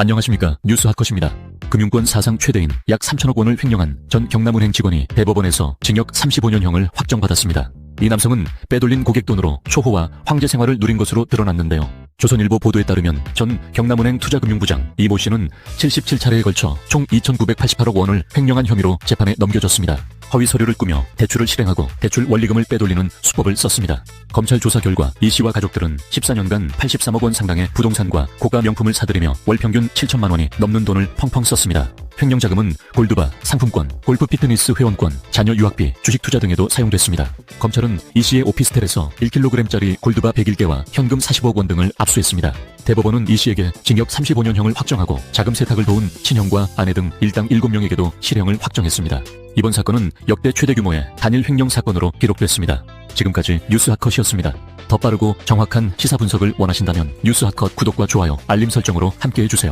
안녕하십니까 뉴스 핫컷입니다. 금융권 사상 최대인 약 3천억 원을 횡령한 전 경남은행 직원이 대법원에서 징역 35년형을 확정받았습니다. 이 남성은 빼돌린 고객 돈으로 초호와 황제 생활을 누린 것으로 드러났는데요. 조선일보 보도에 따르면 전 경남은행 투자금융부장 이모 씨는 77차례에 걸쳐 총 2,988억 원을 횡령한 혐의로 재판에 넘겨졌습니다. 허위 서류를 꾸며 대출을 실행하고 대출 원리금을 빼돌리는 수법을 썼습니다. 검찰 조사 결과 이 씨와 가족들은 14년간 83억 원 상당의 부동산과 고가 명품을 사들이며 월 평균 7천만 원이 넘는 돈을 펑펑 썼습니다. 횡령 자금은 골드바, 상품권, 골프 피트니스 회원권, 자녀 유학비, 주식 투자 등에도 사용됐습니다. 검찰은 이 씨의 오피스텔에서 1kg짜리 골드바 101개와 현금 40억 원 등을 압수했습니다. 대법원은 이 씨에게 징역 35년형을 확정하고 자금 세탁을 도운 친형과 아내 등 일당 7명에게도 실형을 확정했습니다. 이번 사건은 역대 최대 규모의 단일 횡령 사건으로 기록됐습니다. 지금까지 뉴스 핫컷이었습니다. 더 빠르고 정확한 시사 분석을 원하신다면 뉴스 핫컷 구독과 좋아요, 알림 설정으로 함께 해 주세요.